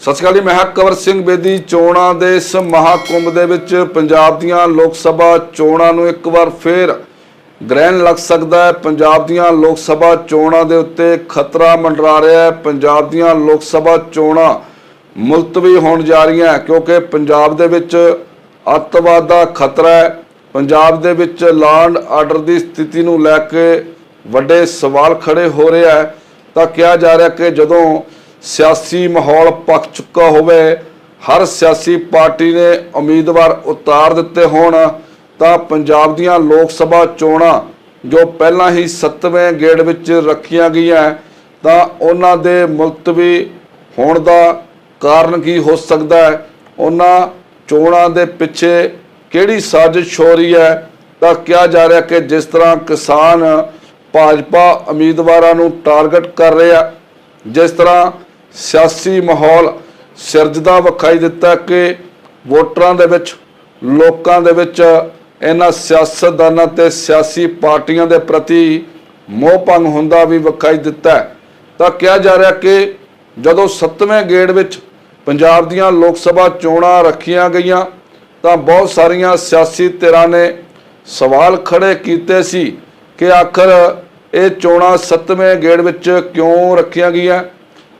ਸਤਿ ਸ਼੍ਰੀ ਅਕਾਲ ਜੀ, ਮੈਂ ਹਾਂ ਸਿੰਘ ਬੇਦੀ। ਚੋਣਾਂ ਦੇ ਇਸ ਮਹਾਕੁੰਭ ਦੇ ਵਿੱਚ ਪੰਜਾਬ ਦੀਆਂ ਲੋਕ ਸਭਾ ਚੋਣਾਂ ਨੂੰ ਇੱਕ ਵਾਰ ਫੇਰ ਗ੍ਰਹਿਣ ਲੱਗ ਸਕਦਾ ਹੈ। ਪੰਜਾਬ ਦੀਆਂ ਲੋਕ ਸਭਾ ਚੋਣਾਂ ਦੇ ਉੱਤੇ ਖਤਰਾ ਮੰਡਰਾ ਰਿਹਾ ਹੈ। ਪੰਜਾਬ ਦੀਆਂ ਲੋਕ ਸਭਾ ਚੋਣਾਂ ਮੁਲਤਵੀ ਹੋਣ ਜਾ ਰਹੀਆਂ ਕਿਉਂਕਿ ਪੰਜਾਬ ਦੇ ਵਿੱਚ ਅੱਤਵਾਦ ਦਾ ਖਤਰਾ ਹੈ। ਪੰਜਾਬ ਦੇ ਵਿੱਚ ਲਾਂਡ ਆਰਡਰ ਦੀ ਸਥਿਤੀ ਨੂੰ ਲੈ ਕੇ ਵੱਡੇ ਸਵਾਲ ਖੜੇ ਹੋ ਰਿਹਾ ਹੈ। ਤਾਂ ਕਿਹਾ ਜਾ ਰਿਹਾ ਕਿ ਜਦੋਂ ਸਿਆਸੀ ਮਾਹੌਲ ਪੱਕ ਚੁੱਕਾ ਹੋਵੇ, ਹਰ ਸਿਆਸੀ ਪਾਰਟੀ ਨੇ ਉਮੀਦਵਾਰ ਉਤਾਰ ਦਿੱਤੇ ਹੋਣ, ਤਾਂ ਪੰਜਾਬ ਦੀਆਂ ਲੋਕ ਸਭਾ ਚੋਣਾਂ ਜੋ ਪਹਿਲਾਂ ਹੀ 7ਵੇਂ ਗੇੜ ਵਿੱਚ ਰੱਖੀਆਂ ਗਈਆਂ, ਤਾਂ ਉਹਨਾਂ ਦੇ ਮੁਲਤਵੀ ਹੋਣ ਦਾ ਕਾਰਨ ਕੀ ਹੋ ਸਕਦਾ ਹੈ? ਉਹਨਾਂ ਚੋਣਾਂ ਦੇ ਪਿੱਛੇ ਕਿਹੜੀ ਸਾਜ਼ਿਸ਼ ਹੋ ਰਹੀ ਹੈ? ਤਾਂ ਕਿਹਾ ਜਾ ਰਿਹਾ ਕਿ ਜਿਸ ਤਰ੍ਹਾਂ ਕਿਸਾਨ ਭਾਜਪਾ ਉਮੀਦਵਾਰਾਂ ਨੂੰ ਟਾਰਗੇਟ ਕਰ ਰਿਹਾ, ਜਿਸ ਤਰ੍ਹਾਂ ਸਿਆਸੀ ਮਾਹੌਲ ਸਿਰਜਦਾ ਵਿਖਾਈ ਦਿੱਤਾ ਕਿ ਵੋਟਰਾਂ ਦੇ ਵਿੱਚ, ਲੋਕਾਂ ਦੇ ਵਿੱਚ ਇਹਨਾਂ ਸਿਆਸਤਦਾਨਾਂ ਤੇ ਸਿਆਸੀ ਪਾਰਟੀਆਂ ਦੇ ਪ੍ਰਤੀ ਮੋਹ ਭੰਗ ਹੁੰਦਾ ਵੀ ਵਿਖਾਈ ਦਿੱਤਾ ਤਾਂ ਕਿਹਾ ਜਾ ਰਿਹਾ ਕਿ ਜਦੋਂ 7ਵੇਂ ਗੇੜ ਵਿੱਚ ਪੰਜਾਬ ਦੀਆਂ ਲੋਕ ਸਭਾ ਚੋਣਾਂ ਰੱਖੀਆਂ ਗਈਆਂ, ਤਾਂ ਬਹੁਤ ਸਾਰੀਆਂ ਸਿਆਸੀ ਧਿਰਾਂ ਨੇ ਸਵਾਲ ਖੜੇ ਕੀਤੇ ਸੀ ਕਿ ਆਖਰ ਇਹ ਚੋਣਾਂ 7ਵੇਂ ਗੇੜ ਵਿੱਚ ਕਿਉਂ ਰੱਖੀਆਂ ਗਈਆਂ?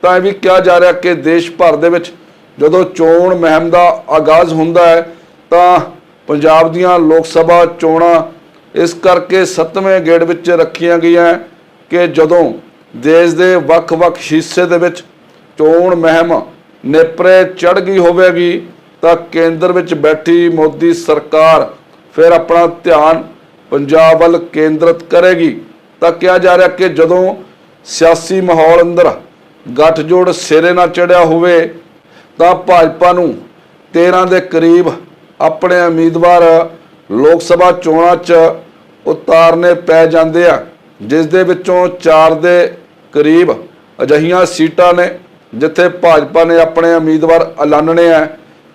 ਤਾਂ ਇਹ ਵੀ ਕਿਹਾ ਜਾ ਰਿਹਾ ਕਿ ਦੇਸ਼ ਭਰ ਦੇ ਵਿੱਚ ਜਦੋਂ ਚੋਣ ਮਹਿਮ ਦਾ ਆਗਾਜ਼ ਹੁੰਦਾ ਹੈ, ਤਾਂ ਪੰਜਾਬ ਦੀਆਂ ਲੋਕ ਸਭਾ ਚੋਣਾਂ ਇਸ ਕਰਕੇ 7ਵੇਂ ਗੇੜ ਵਿੱਚ ਰੱਖੀਆਂ ਗਈਆਂ ਕਿ ਜਦੋਂ ਦੇਸ਼ ਦੇ ਵੱਖ-ਵੱਖ ਹਿੱਸੇ ਦੇ ਵਿੱਚ ਚੋਣ ਮਹਿਮ ਨੇਪਰੇ ਚੜ ਗਈ ਹੋਵੇਗੀ, ਤਾਂ ਕੇਂਦਰ ਵਿੱਚ ਬੈਠੀ ਮੋਦੀ ਸਰਕਾਰ ਫਿਰ ਆਪਣਾ ਧਿਆਨ ਪੰਜਾਬ ਵੱਲ ਕੇਂਦਰਿਤ ਕਰੇਗੀ। ਤਾਂ ਕਿਹਾ ਜਾ ਰਿਹਾ ਕਿ ਜਦੋਂ ਸਿਆਸੀ ਮਾਹੌਲ ਅੰਦਰ ਗੱਠਜੋੜ ਸਿਰੇ ਨਾਲ ਚੜਿਆ ਹੋਵੇ ਤਾਂ ਭਾਜਪਾ ਨੂੰ 13 ਦੇ ਕਰੀਬ ਆਪਣੇ ਉਮੀਦਵਾਰ ਲੋਕ ਸਭਾ ਚੋਣਾਂ 'ਚ ਉਤਾਰਨੇ ਪੈ ਜਾਂਦੇ ਆ, ਜਿਸ ਦੇ ਵਿੱਚੋਂ 4 ਦੇ ਕਰੀਬ ਅਜਹੀਆਂ ਸੀਟਾਂ ਨੇ ਜਿੱਥੇ ਭਾਜਪਾ ਨੇ ਆਪਣੇ ਉਮੀਦਵਾਰ ਐਲਾਨਣੇ ਆ।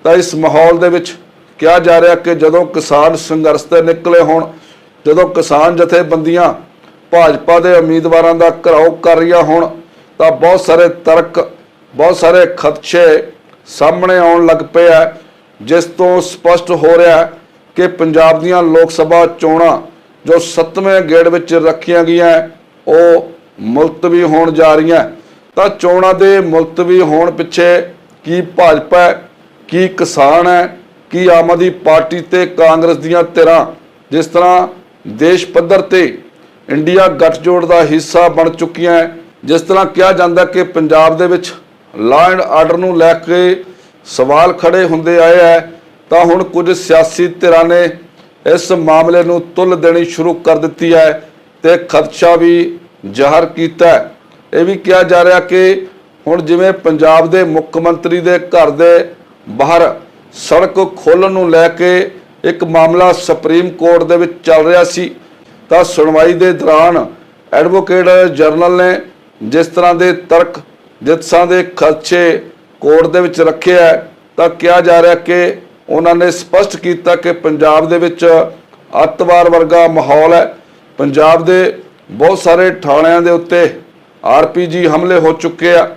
ਤਾਂ ਇਸ ਮਾਹੌਲ ਦੇ ਵਿੱਚ ਕਿਹਾ ਜਾ ਰਿਹਾ ਕਿ ਜਦੋਂ ਕਿਸਾਨ ਸੰਘਰਸ਼ ਤੇ ਨਿਕਲੇ ਹੋਣ, ਜਦੋਂ ਕਿਸਾਨ ਜਥੇਬੰਦੀਆਂ ਭਾਜਪਾ ਦੇ ਉਮੀਦਵਾਰਾਂ ਦਾ ਘਰਾਓ ਕਰ ਰਹੀਆਂ ਹੋਣ ਤਾਂ ਬਹੁਤ ਸਾਰੇ ਤਰਕ, ਬਹੁਤ ਸਾਰੇ ਖਦਸ਼ੇ ਸਾਹਮਣੇ ਆਉਣ ਲੱਗ ਪਏ ਆ, ਜਿਸ ਤੋਂ ਸਪਸ਼ਟ ਹੋ ਰਿਹਾ ਕਿ ਪੰਜਾਬ ਦੀਆਂ ਲੋਕ ਸਭਾ ਚੋਣਾਂ ਜੋ 7ਵੇਂ ਗੇੜ ਵਿੱਚ ਰੱਖੀਆਂ ਗਈਆਂ, ਉਹ ਮੁਲਤਵੀ ਹੋਣ ਜਾ ਰਹੀਆਂ। ਤਾਂ ਚੋਣਾਂ ਦੇ ਮੁਲਤਵੀ ਹੋਣ ਪਿੱਛੇ ਕੀ ਭਾਜਪਾ ਹੈ, ਕੀ ਕਿਸਾਨ ਹੈ, ਕੀ ਆਮ ਆਦਮੀ ਪਾਰਟੀ ਤੇ ਕਾਂਗਰਸ ਦੀਆਂ ਧਿਰਾਂ, ਜਿਸ ਤਰ੍ਹਾਂ ਦੇਸ਼ ਪੱਧਰ ਤੇ ਇੰਡੀਆ ਗੱਠਜੋੜ ਦਾ ਹਿੱਸਾ ਬਣ ਚੁੱਕੀਆਂ ਹੈ ਜਿਸ ਤਰ੍ਹਾਂ ਕਿਹਾ ਜਾਂਦਾ ਕਿ ਪੰਜਾਬ ਦੇ ਵਿੱਚ ਲਾਅ ਐਂਡ ਆਰਡਰ ਨੂੰ ਲੈ ਕੇ ਸਵਾਲ ਖੜੇ ਹੁੰਦੇ ਆਏ ਹੈ ਤਾਂ ਹੁਣ ਕੁਝ ਸਿਆਸੀ ਧਿਰਾਂ ਨੇ ਇਸ ਮਾਮਲੇ ਨੂੰ ਤੁਲ ਦੇਣੀ ਸ਼ੁਰੂ ਕਰ ਦਿੱਤੀ ਹੈ ਤੇ ਖਦਸ਼ਾ ਵੀ ਜ਼ਾਹਰ ਕੀਤਾ ਇਹ ਵੀ ਕਿਹਾ ਜਾ ਰਿਹਾ ਕਿ ਹੁਣ ਜਿਵੇਂ ਪੰਜਾਬ ਦੇ ਮੁੱਖ ਮੰਤਰੀ ਦੇ ਘਰ ਦੇ ਬਾਹਰ ਸੜਕ ਖੋਲ੍ਹਣ ਨੂੰ ਲੈ ਕੇ ਇੱਕ ਮਾਮਲਾ ਸੁਪਰੀਮ ਕੋਰਟ ਦੇ ਵਿੱਚ ਚੱਲ ਰਿਹਾ ਸੀ, ਤਾਂ ਸੁਣਵਾਈ ਦੇ ਦੌਰਾਨ ਐਡਵੋਕੇਟ ਜਨਰਲ ਨੇ ਜਿਸ ਤਰ੍ਹਾਂ ਦੇ ਤਰਕ ਜਿਤਸਾਂ ਦੇ ਖਰਚੇ ਕੋਰਟ ਦੇ ਵਿੱਚ ਰੱਖਿਆ ਹੈ, ਤਾਂ ਕਿਹਾ ਜਾ ਰਿਹਾ ਕਿ ਉਹਨਾਂ ਨੇ ਸਪਸ਼ਟ ਕੀਤਾ ਕਿ ਪੰਜਾਬ ਦੇ ਵਿੱਚ ਅੱਤਵਾਦ ਵਰਗਾ ਮਾਹੌਲ ਹੈ। ਪੰਜਾਬ ਦੇ ਬਹੁਤ ਸਾਰੇ ਥਾਣਿਆਂ ਦੇ ਉੱਤੇ ਆਰਪੀਜੀ ਹਮਲੇ ਹੋ ਚੁੱਕੇ ਆ।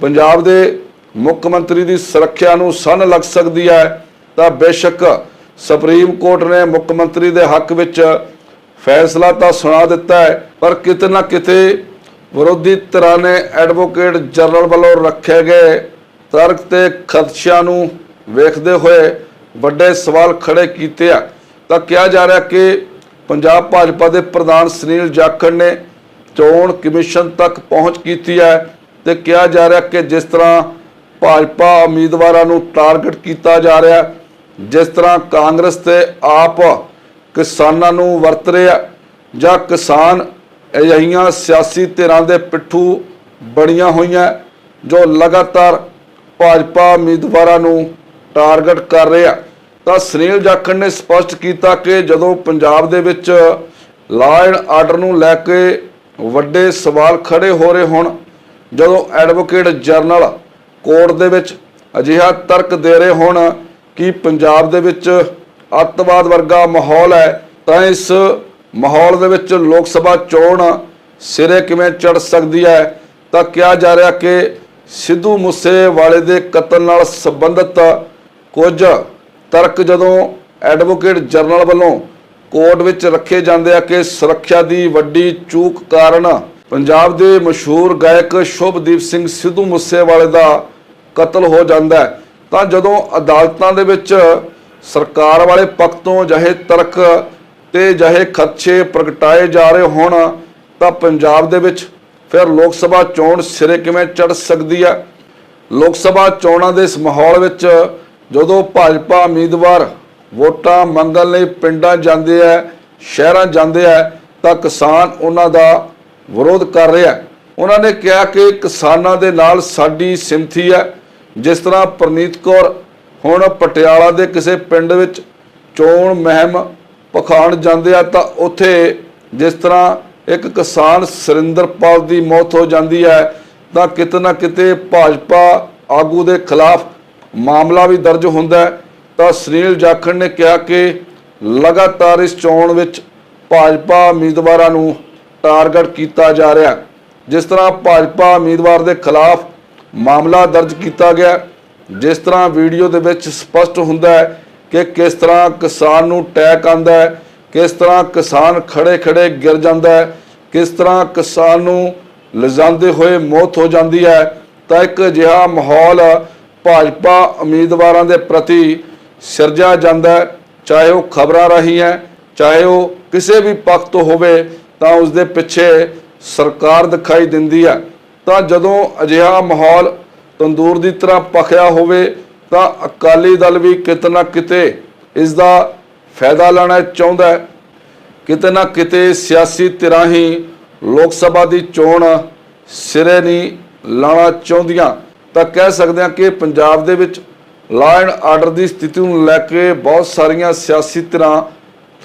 ਪੰਜਾਬ ਦੇ ਮੁੱਖ ਮੰਤਰੀ ਦੀ ਸੁਰੱਖਿਆ ਨੂੰ ਸਨ ਲੱਗ ਸਕਦੀ ਹੈ ਤਾਂ ਬੇਸ਼ੱਕ ਸੁਪਰੀਮ ਕੋਰਟ ਨੇ ਮੁੱਖ ਮੰਤਰੀ ਦੇ ਹੱਕ ਵਿੱਚ ਫੈਸਲਾ ਤਾਂ ਸੁਣਾ ਦਿੱਤਾ ਹੈ ਪਰ ਕਿਤੇ ਨਾ ਕਿਤੇ ਵਿਰੋਧੀ ਧਿਰਾਂ ਨੇ ਐਡਵੋਕੇਟ ਜਨਰਲ ਵੱਲੋਂ ਰੱਖੇ ਗਏ ਤਰਕ ਤੇ ਖਦਸ਼ਿਆਂ ਨੂੰ ਵੇਖਦੇ ਹੋਏ ਵੱਡੇ ਸਵਾਲ ਖੜੇ ਕੀਤੇ ਆ। ਤਾਂ ਕਿਹਾ ਜਾ ਰਿਹਾ ਕਿ ਪੰਜਾਬ ਭਾਜਪਾ ਦੇ ਪ੍ਰਧਾਨ ਸੁਨੀਲ ਜਾਖੜ ਨੇ ਚੋਣ ਕਮਿਸ਼ਨ ਤੱਕ ਪਹੁੰਚ ਕੀਤੀ ਹੈ ਤੇ ਕਿਹਾ ਜਾ ਰਿਹਾ ਕਿ ਜਿਸ ਤਰ੍ਹਾਂ ਭਾਜਪਾ ਉਮੀਦਵਾਰਾਂ ਨੂੰ ਟਾਰਗੇਟ ਕੀਤਾ ਜਾ ਰਿਹਾ, ਜਿਸ ਤਰ੍ਹਾਂ ਕਾਂਗਰਸ ਤੇ ਆਪ ਕਿਸਾਨਾਂ ਨੂੰ ਵਰਤ ਰਿਹਾ ਜਾਂ ਕਿਸਾਨ ਅਜਿਹੀਆਂ ਸਿਆਸੀ ਧਿਰਾਂ ਦੇ ਪਿੱਠੂ ਬਣੀਆਂ ਹੋਈਆਂ ਜੋ ਲਗਾਤਾਰ ਭਾਜਪਾ ਉਮੀਦਵਾਰਾਂ ਨੂੰ ਟਾਰਗੇਟ ਕਰ ਰਿਹਾ ਤਾਂ ਸੁਨੀਲ ਜਾਖੜ ਨੇ ਸਪਸ਼ਟ ਕੀਤਾ ਕਿ ਜਦੋਂ ਪੰਜਾਬ ਦੇ ਵਿੱਚ ਲਾਅ ਐਂਡ ਆਰਡਰ ਨੂੰ ਲੈ ਕੇ ਵੱਡੇ ਸਵਾਲ ਖੜੇ ਹੋ ਰਹੇ ਹੋਣ, ਜਦੋਂ ਐਡਵੋਕੇਟ ਜਨਰਲ ਕੋਰਟ ਦੇ ਵਿੱਚ ਅਜਿਹਾ ਤਰਕ ਦੇ ਰਹੇ ਹੋਣ ਕਿ ਪੰਜਾਬ ਦੇ ਵਿੱਚ ਅੱਤਵਾਦ ਵਰਗਾ ਮਾਹੌਲ ਹੈ, ਤਾਂ ਇਸ ਮਾਹੌਲ ਦੇ ਵਿੱਚ ਲੋਕ ਸਭਾ ਚੋਣ ਸਿਰੇ ਕਿਵੇਂ ਚੜ ਸਕਦੀ ਹੈ, ਤਾਂ ਕਿਹਾ ਜਾ ਰਿਹਾ ਕਿ ਸਿੱਧੂ ਮੂਸੇਵਾਲੇ ਦੇ ਕਤਲ ਨਾਲ ਸੰਬੰਧਿਤ ਕੁਝ ਤਰਕ ਜਦੋਂ ਐਡਵੋਕੇਟ ਜਨਰਲ ਵੱਲੋਂ ਕੋਰਟ ਵਿੱਚ ਰੱਖੇ ਜਾਂਦੇ ਆ ਕਿ ਸੁਰੱਖਿਆ ਦੀ ਵੱਡੀ ਚੂਕ ਕਾਰਨ ਪੰਜਾਬ ਦੇ ਮਸ਼ਹੂਰ ਗਾਇਕ ਸ਼ੁਭਦੀਪ ਸਿੰਘ ਸਿੱਧੂ ਮੂਸੇਵਾਲੇ ਦਾ ਕਤਲ ਹੋ ਜਾਂਦਾ ਤਾਂ ਜਦੋਂ ਅਦਾਲਤਾਂ ਦੇ ਵਿੱਚ ਸਰਕਾਰ ਵਾਲੇ ਪੱਖ ਤੋਂ ਜਹੇ ਤਰਕ ਤੇ ਜਹੇ ਖਦਸ਼ੇ ਪ੍ਰਗਟਾਏ ਜਾ ਰਹੇ ਹੋਣ, ਤਾਂ ਪੰਜਾਬ ਦੇ ਵਿੱਚ ਫਿਰ ਲੋਕ ਸਭਾ ਚੋਣ ਸਿਰੇ ਕਿਵੇਂ ਚੜ ਸਕਦੀ ਹੈ? ਲੋਕ ਸਭਾ ਚੋਣਾਂ ਦੇ ਇਸ ਮਾਹੌਲ ਵਿੱਚ ਜਦੋਂ ਭਾਜਪਾ ਉਮੀਦਵਾਰ ਵੋਟਾਂ ਮੰਗਣ ਲਈ ਪਿੰਡਾਂ ਜਾਂਦੇ ਆ, ਸ਼ਹਿਰਾਂ ਜਾਂਦੇ ਆ, ਤਾਂ ਕਿਸਾਨ ਉਹਨਾਂ ਦਾ ਵਿਰੋਧ ਕਰ ਰਿਹਾ ਉਹਨਾਂ ਨੇ ਕਿਹਾ ਕਿ ਕਿਸਾਨਾਂ ਦੇ ਨਾਲ ਸਾਡੀ ਸਿਮਥੀ ਹੈ। ਜਿਸ ਤਰ੍ਹਾਂ ਪ੍ਰਨੀਤ ਕੌਰ ਹੁਣ ਪਟਿਆਲਾ ਦੇ ਕਿਸੇ ਪਿੰਡ ਵਿੱਚ ਚੋਣ ਮਹਿਮ ਪਖਾਣ ਜਾਂਦੇ ਆ ਤਾਂ ਉੱਥੇ ਜਿਸ ਤਰ੍ਹਾਂ ਇੱਕ ਕਿਸਾਨ ਸੁਰਿੰਦਰਪਾਲ ਦੀ ਮੌਤ ਹੋ ਜਾਂਦੀ ਹੈ, ਤਾਂ ਕਿਤੇ ਨਾ ਕਿਤੇ ਭਾਜਪਾ ਆਗੂ ਦੇ ਖਿਲਾਫ ਮਾਮਲਾ ਵੀ ਦਰਜ ਹੁੰਦਾ ਤਾਂ ਸੁਨੀਲ ਜਾਖੜ ਨੇ ਕਿਹਾ ਕਿ ਲਗਾਤਾਰ ਇਸ ਚੋਣ ਵਿੱਚ ਭਾਜਪਾ ਉਮੀਦਵਾਰਾਂ ਨੂੰ ਟਾਰਗੇਟ ਕੀਤਾ ਜਾ ਰਿਹਾ ਜਿਸ ਤਰ੍ਹਾਂ ਭਾਜਪਾ ਉਮੀਦਵਾਰ ਦੇ ਖਿਲਾਫ ਮਾਮਲਾ ਦਰਜ ਕੀਤਾ ਗਿਆ, ਜਿਸ ਤਰ੍ਹਾਂ ਵੀਡੀਓ ਦੇ ਵਿੱਚ ਸਪਸ਼ਟ ਹੁੰਦਾ ਹੈ ਕਿ ਕਿਸ ਤਰ੍ਹਾਂ ਕਿਸਾਨ ਨੂੰ ਟੈਕ ਆਂਦਾ ਹੈ, ਕਿਸ ਤਰ੍ਹਾਂ ਕਿਸਾਨ ਖੜੇ ਖੜੇ ਗਿਰ ਜਾਂਦਾ ਹੈ, ਕਿਸ ਤਰ੍ਹਾਂ ਕਿਸਾਨ ਨੂੰ ਲਿਜਾਂਦੇ ਹੋਏ ਮੌਤ ਹੋ ਜਾਂਦੀ ਹੈ, ਤਾਂ ਇੱਕ ਅਜਿਹਾ ਮਾਹੌਲ ਭਾਜਪਾ ਉਮੀਦਵਾਰਾਂ ਦੇ ਪ੍ਰਤੀ ਸਿਰਜਿਆ ਜਾਂਦਾ ਹੈ। ਚਾਹੇ ਉਹ ਖਬਰਾਂ ਰਹੀ ਹੈ, ਚਾਹੇ ਉਹ ਕਿਸੇ ਵੀ ਪੱਖ ਤੋਂ ਹੋਵੇ, ਤਾਂ ਉਸ ਦੇ ਪਿੱਛੇ ਸਰਕਾਰ ਦਿਖਾਈ ਦਿੰਦੀ ਹੈ। ਤਾਂ ਜਦੋਂ ਅਜਿਹਾ ਮਾਹੌਲ ਤੰਦੂਰ ਦੀ ਤਰ੍ਹਾਂ ਪਖਿਆ ਹੋਵੇ ਤਾਂ ਅਕਾਲੀ ਦਲ ਵੀ ਕਿਤੇ ਨਾ ਕਿਤੇ ਇਸ ਦਾ ਫਾਇਦਾ ਲੈਣਾ ਚਾਹੁੰਦਾ ਹੈ। ਕਿਤੇ ਨਾ ਕਿਤੇ ਸਿਆਸੀ ਧਿਰਾਂ ਹੀ ਲੋਕ ਸਭਾ ਦੀ ਚੋਣ ਸਿਰੇ ਨਹੀਂ ਲਾਣਾ ਚਾਹੁੰਦੀਆਂ। ਤਾਂ ਕਹਿ ਸਕਦੇ ਹਾਂ ਕਿ ਪੰਜਾਬ ਦੇ ਵਿੱਚ ਲਾਅ ਐਂਡ ਆਰਡਰ ਦੀ ਸਥਿਤੀ ਨੂੰ ਲੈ ਕੇ ਬਹੁਤ ਸਾਰੀਆਂ ਸਿਆਸੀ ਧਿਰਾਂ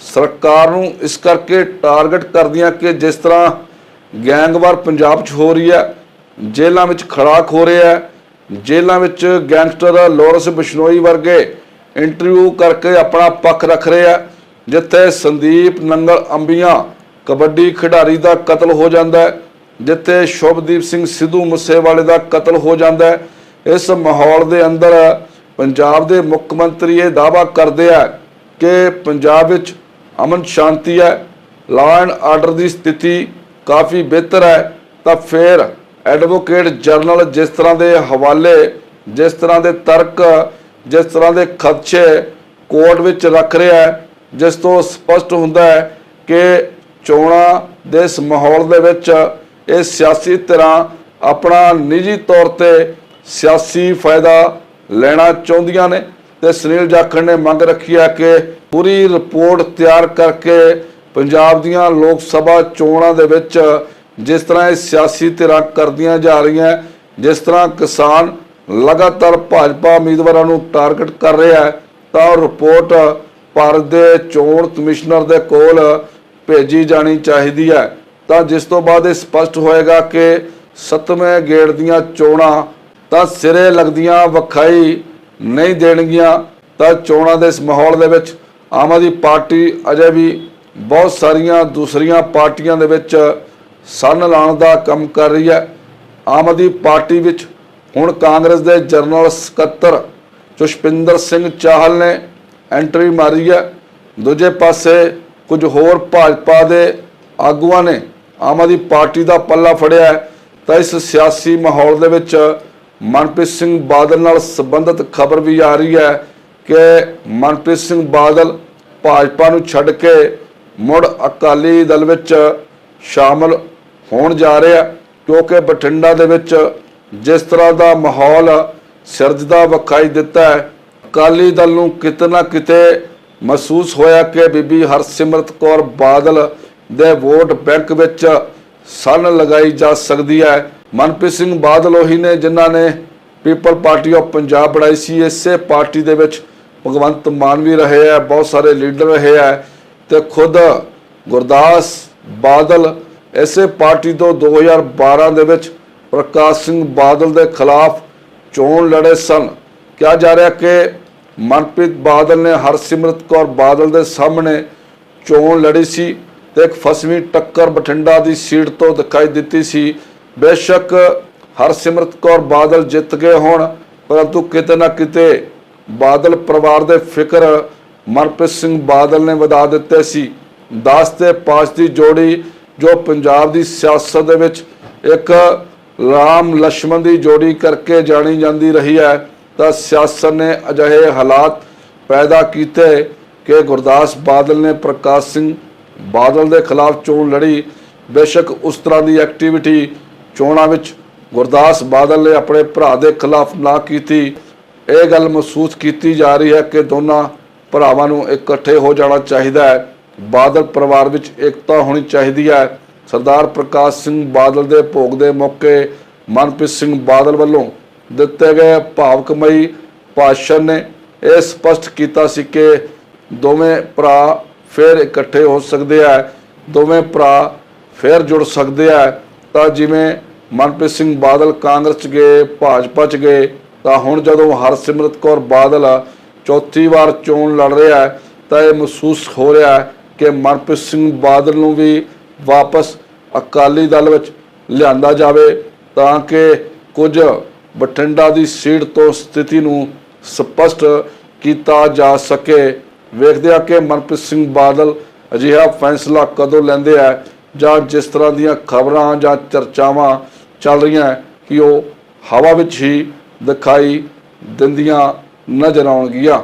ਸਰਕਾਰ ਨੂੰ ਇਸ ਕਰਕੇ ਟਾਰਗੇਟ ਕਰਦੀਆਂ ਕਿ ਜਿਸ ਤਰ੍ਹਾਂ ਗੈਂਗਵਾਰ ਪੰਜਾਬ 'ਚ ਹੋ ਰਹੀ ਹੈ, ਜੇਲ੍ਹਾਂ ਵਿੱਚ ਖੜਾਕ ਹੋ ਰਿਹਾ ਹੈ ਜੇਲ੍ਹਾਂ ਵਿੱਚ ਗੈਂਗਸਟਰ ਲੋਰੈਂਸ ਬਿਸ਼ਨੋਈ ਵਰਗੇ ਇੰਟਰਵਿਊ ਕਰਕੇ ਆਪਣਾ ਪੱਖ ਰੱਖ ਰਹੇ ਆ, ਜਿੱਥੇ ਸੰਦੀਪ, ਨੰਗਲ, ਅੰਬੀਆਂ, ਕਬੱਡੀ ਖਿਡਾਰੀ ਦਾ ਕਤਲ ਹੋ ਜਾਂਦਾ ਹੈ, ਜਿੱਥੇ ਸ਼ੁਭਦੀਪ ਸਿੰਘ ਸਿੱਧੂ ਮੂਸੇਵਾਲੇ ਦਾ ਕਤਲ ਹੋ ਜਾਂਦਾ ਹੈ। ਇਸ ਮਾਹੌਲ ਦੇ ਅੰਦਰ ਪੰਜਾਬ ਦੇ ਮੁੱਖ ਮੰਤਰੀ ਇਹ ਦਾਅਵਾ ਕਰਦੇ ਆ ਕਿ ਪੰਜਾਬ ਵਿੱਚ ਅਮਨ ਸ਼ਾਂਤੀ ਹੈ ਲਾਅ ਐਂਡ ਆਰਡਰ ਦੀ ਸਥਿਤੀ ਕਾਫੀ ਬਿਹਤਰ ਹੈ, ਤਾਂ ਫਿਰ ਐਡਵੋਕੇਟ ਜਨਰਲ ਜਿਸ ਤਰ੍ਹਾਂ ਦੇ ਹਵਾਲੇ, ਜਿਸ ਤਰ੍ਹਾਂ ਦੇ ਤਰਕ, ਜਿਸ ਤਰ੍ਹਾਂ ਦੇ ਖਦਸ਼ੇ ਕੋਰਟ ਵਿੱਚ ਰੱਖ ਰਿਹਾ ਹੈ, ਜਿਸ ਤੋਂ ਸਪਸ਼ਟ ਹੁੰਦਾ ਹੈ ਕਿ ਚੋਣਾਂ ਦੇ ਇਸ ਮਾਹੌਲ ਦੇ ਵਿੱਚ ਇਹ ਸਿਆਸੀ ਧਿਰਾਂ ਆਪਣਾ ਨਿੱਜੀ ਤੌਰ ਤੇ ਸਿਆਸੀ ਫਾਇਦਾ ਲੈਣਾ ਚਾਹੁੰਦੀਆਂ ਨੇ ਤੇ ਸੁਨੀਲ ਜਾਖੜ ਨੇ ਮੰਗ ਰੱਖੀ ਹੈ ਕਿ ਪੂਰੀ ਰਿਪੋਰਟ ਤਿਆਰ ਕਰਕੇ ਪੰਜਾਬ ਦੀਆਂ ਲੋਕ ਸਭਾ ਚੋਣਾਂ ਦੇ ਵਿੱਚ ਜਿਸ ਤਰ੍ਹਾਂ ਇਹ ਸਿਆਸੀ ਧਿਰਾਂ ਕਰਦੀਆਂ ਜਾ ਰਹੀਆਂ, ਜਿਸ ਤਰ੍ਹਾਂ ਕਿਸਾਨ ਲਗਾਤਾਰ ਭਾਜਪਾ ਉਮੀਦਵਾਰਾਂ ਨੂੰ ਟਾਰਗੇਟ ਕਰ ਰਿਹਾ ਹੈ, ਤਾਂ ਉਹ ਰਿਪੋਰਟ ਭਾਰਤ ਦੇ ਚੋਣ ਕਮਿਸ਼ਨਰ ਦੇ ਕੋਲ ਭੇਜੀ ਜਾਣੀ ਚਾਹੀਦੀ ਹੈ। ਤਾਂ ਜਿਸ ਤੋਂ ਬਾਅਦ ਇਹ ਸਪਸ਼ਟ ਹੋਏਗਾ ਕਿ ਸੱਤਵੇਂ ਗੇੜ ਦੀਆਂ ਚੋਣਾਂ ਤਾਂ ਸਿਰੇ ਲੱਗਦੀਆਂ ਵਿਖਾਈ ਨਹੀਂ ਦੇਣਗੀਆਂ, ਤਾਂ ਚੋਣਾਂ ਦੇ ਇਸ ਮਾਹੌਲ ਦੇ ਵਿੱਚ ਆਮ ਆਦਮੀ ਪਾਰਟੀ ਅਜੇ ਵੀ ਬਹੁਤ ਸਾਰੀਆਂ ਦੂਸਰੀਆਂ ਪਾਰਟੀਆਂ ਦੇ ਵਿੱਚ ਸੰਨ ਲਾਉਣ ਦਾ ਕੰਮ ਕਰ ਰਹੀ ਹੈ। ਆਮ ਆਦਮੀ ਪਾਰਟੀ ਵਿੱਚ ਹੁਣ ਕਾਂਗਰਸ ਦੇ ਜਨਰਲ ਸਕੱਤਰ ਜਸਪਿੰਦਰ ਸਿੰਘ ਚਾਹਲ ਨੇ ਐਂਟਰੀ ਮਾਰੀ ਹੈ। ਦੂਜੇ ਪਾਸੇ ਕੁਝ ਹੋਰ ਭਾਜਪਾ ਦੇ ਆਗੂਆਂ ਨੇ ਆਮ ਆਦਮੀ ਪਾਰਟੀ ਦਾ ਪੱਲਾ ਫੜਿਆ ਤਾਂ ਇਸ ਸਿਆਸੀ ਮਾਹੌਲ ਦੇ ਵਿੱਚ ਮਨਪ੍ਰੀਤ ਸਿੰਘ ਬਾਦਲ ਨਾਲ ਸੰਬੰਧਿਤ ਖਬਰ ਵੀ ਆ ਰਹੀ ਹੈ ਕਿ ਮਨਪ੍ਰੀਤ ਸਿੰਘ ਬਾਦਲ ਭਾਜਪਾ ਨੂੰ ਛੱਡ ਕੇ ਮੁੜ ਅਕਾਲੀ ਦਲ ਵਿੱਚ ਸ਼ਾਮਲ ਹੋਣ ਜਾ ਰਿਹਾ, ਕਿਉਂਕਿ ਬਠਿੰਡਾ ਦੇ ਵਿੱਚ ਜਿਸ ਤਰ੍ਹਾਂ ਦਾ ਮਾਹੌਲ ਸਿਰਜਦਾ ਵਿਖਾਈ ਦਿੱਤਾ ਹੈ, ਅਕਾਲੀ ਦਲ ਨੂੰ ਕਿਤੇ ਨਾ ਕਿਤੇ ਮਹਿਸੂਸ ਹੋਇਆ ਕਿ ਬੀਬੀ ਹਰਸਿਮਰਤ ਕੌਰ ਬਾਦਲ ਦੇ ਵੋਟ ਬੈਂਕ ਵਿੱਚ ਸਨ ਲਗਾਈ ਜਾ ਸਕਦੀ ਹੈ। ਮਨਪ੍ਰੀਤ ਸਿੰਘ ਬਾਦਲ ਉਹੀ ਨੇ ਜਿਨ੍ਹਾਂ ਨੇ ਪੀਪਲ ਪਾਰਟੀ ਆਫ ਪੰਜਾਬ ਬਣਾਈ ਸੀ। ਇਸੇ ਪਾਰਟੀ ਦੇ ਵਿੱਚ ਭਗਵੰਤ ਮਾਨ ਵੀ ਰਹੇ ਆ ਬਹੁਤ ਸਾਰੇ ਲੀਡਰ ਰਹੇ ਆ ਤੇ ਖੁਦ ਗੁਰਦਾਸ ਬਾਦਲ ਇਸੇ ਪਾਰਟੀ ਤੋਂ 2012 ਦੇ ਵਿੱਚ ਪ੍ਰਕਾਸ਼ ਸਿੰਘ ਬਾਦਲ ਦੇ ਖਿਲਾਫ ਚੋਣ ਲੜੇ ਸਨ। ਕਿਹਾ ਜਾ ਰਿਹਾ ਕਿ ਮਨਪ੍ਰੀਤ ਬਾਦਲ ਨੇ ਹਰਸਿਮਰਤ ਕੌਰ ਬਾਦਲ ਦੇ ਸਾਹਮਣੇ ਚੋਣ ਲੜੀ ਸੀ ਤੇ ਇੱਕ ਫਸਵੀਂ ਟੱਕਰ ਬਠਿੰਡਾ ਦੀ ਸੀਟ ਤੋਂ ਦਿਖਾਈ ਦਿੱਤੀ ਸੀ। ਬੇਸ਼ੱਕ ਹਰਸਿਮਰਤ ਕੌਰ ਬਾਦਲ ਜਿੱਤ ਗਏ ਹੋਣ, ਪਰੰਤੂ ਕਿਤੇ ਨਾ ਕਿਤੇ ਬਾਦਲ ਪਰਿਵਾਰ ਦੇ ਫਿਕਰ ਮਨਪ੍ਰੀਤ ਸਿੰਘ ਬਾਦਲ ਨੇ ਵਧਾ ਦਿੱਤੇ ਸੀ। 10 ਤੇ 5 ਦੀ ਜੋੜੀ ਜੋ ਪੰਜਾਬ ਦੀ ਸਿਆਸਤ ਦੇ ਵਿੱਚ ਇੱਕ ਰਾਮ ਲక్ష్మణ ਦੀ ਜੋੜੀ ਕਰਕੇ ਜਾਣੀ ਜਾਂਦੀ ਰਹੀ ਹੈ, ਤਾਂ ਸਿਆਸਤ ਨੇ ਅਜਿਹੇ ਹਾਲਾਤ ਪੈਦਾ ਕੀਤੇ ਕਿ ਗੁਰਦਾਸ ਬਾਦਲ ਨੇ ਪ੍ਰਕਾਸ਼ ਸਿੰਘ ਬਾਦਲ ਦੇ ਖਿਲਾਫ ਚੋਣ ਲੜੀ। ਬੇਸ਼ੱਕ ਉਸ ਤਰ੍ਹਾਂ ਦੀ ਐਕਟੀਵਿਟੀ ਚੋਣਾਂ ਵਿੱਚ ਗੁਰਦਾਸ ਬਾਦਲ ਨੇ ਆਪਣੇ ਭਰਾ ਦੇ ਖਿਲਾਫ ਨਾ ਕੀਤੀ। ਇਹ ਗੱਲ ਮਹਿਸੂਸ ਕੀਤੀ ਜਾ ਰਹੀ ਹੈ ਕਿ ਦੋਨਾਂ ਭਰਾਵਾਂ ਨੂੰ ਇਕੱਠੇ ਹੋ ਜਾਣਾ ਚਾਹੀਦਾ ਹੈ। ਬਾਦਲ ਪਰਿਵਾਰ ਵਿੱਚ ਏਕਤਾ ਹੋਣੀ ਚਾਹੀਦੀ ਹੈ। ਸਰਦਾਰ ਪ੍ਰਕਾਸ਼ ਸਿੰਘ ਬਾਦਲ ਦੇ ਭੋਗ ਦੇ ਮੌਕੇ ਮਨਪ੍ਰੀਤ ਸਿੰਘ ਬਾਦਲ ਵੱਲੋਂ ਦਿੱਤੇ ਗਏ ਭਾਵਕਮਈ ਭਾਸ਼ਣ ਨੇ ਇਹ ਸਪਸ਼ਟ ਕੀਤਾ ਸੀ ਕਿ ਦੋਵੇਂ ਭਰਾ ਫਿਰ ਇਕੱਠੇ ਹੋ ਸਕਦੇ ਆ, ਦੋਵੇਂ ਭਰਾ ਫਿਰ ਜੁੜ ਸਕਦੇ ਆ। ਤਾਂ ਜਿਵੇਂ ਮਨਪ੍ਰੀਤ ਸਿੰਘ ਬਾਦਲ ਕਾਂਗਰਸ ਚ ਗਏ, ਭਾਜਪਾ ਚ ਗਏ, ਤਾਂ ਹੁਣ ਜਦੋਂ ਹਰਸਿਮਰਤ ਕੌਰ ਬਾਦਲ ਚੌਥੀ ਵਾਰ ਚੋਣ ਲੜ ਰਿਹਾ ਹੈ, ਤਾਂ ਇਹ ਮਹਿਸੂਸ ਹੋ ਰਿਹਾ ਹੈ ਕਿ ਮਨਪ੍ਰੀਤ ਸਿੰਘ ਬਾਦਲ ਨੂੰ ਵੀ ਵਾਪਸ ਅਕਾਲੀ ਦਲ ਵਿੱਚ ਲਿਆਂਦਾ ਜਾਵੇ ਤਾਂ ਕਿ ਕੁਝ ਬਠਿੰਡਾ ਦੀ ਸੀਟ ਤੋਂ ਸਥਿਤੀ ਨੂੰ ਸਪਸ਼ਟ ਕੀਤਾ ਜਾ ਸਕੇ। ਵੇਖਦੇ ਆ ਕਿ ਮਨਪ੍ਰੀਤ ਸਿੰਘ ਬਾਦਲ ਅਜਿਹਾ ਫੈਸਲਾ ਕਦੋਂ ਲੈਂਦੇ ਆ ਜਾਂ ਜਿਸ ਤਰ੍ਹਾਂ ਦੀਆਂ ਖਬਰਾਂ ਜਾਂ ਚਰਚਾਵਾਂ ਚੱਲ ਰਹੀਆਂ ਕਿ ਉਹ ਹਵਾ ਵਿੱਚ ਹੀ ਦਿਖਾਈ ਦਿੰਦੀਆਂ ਨਜ਼ਰ ਆਉਣਗੀਆਂ।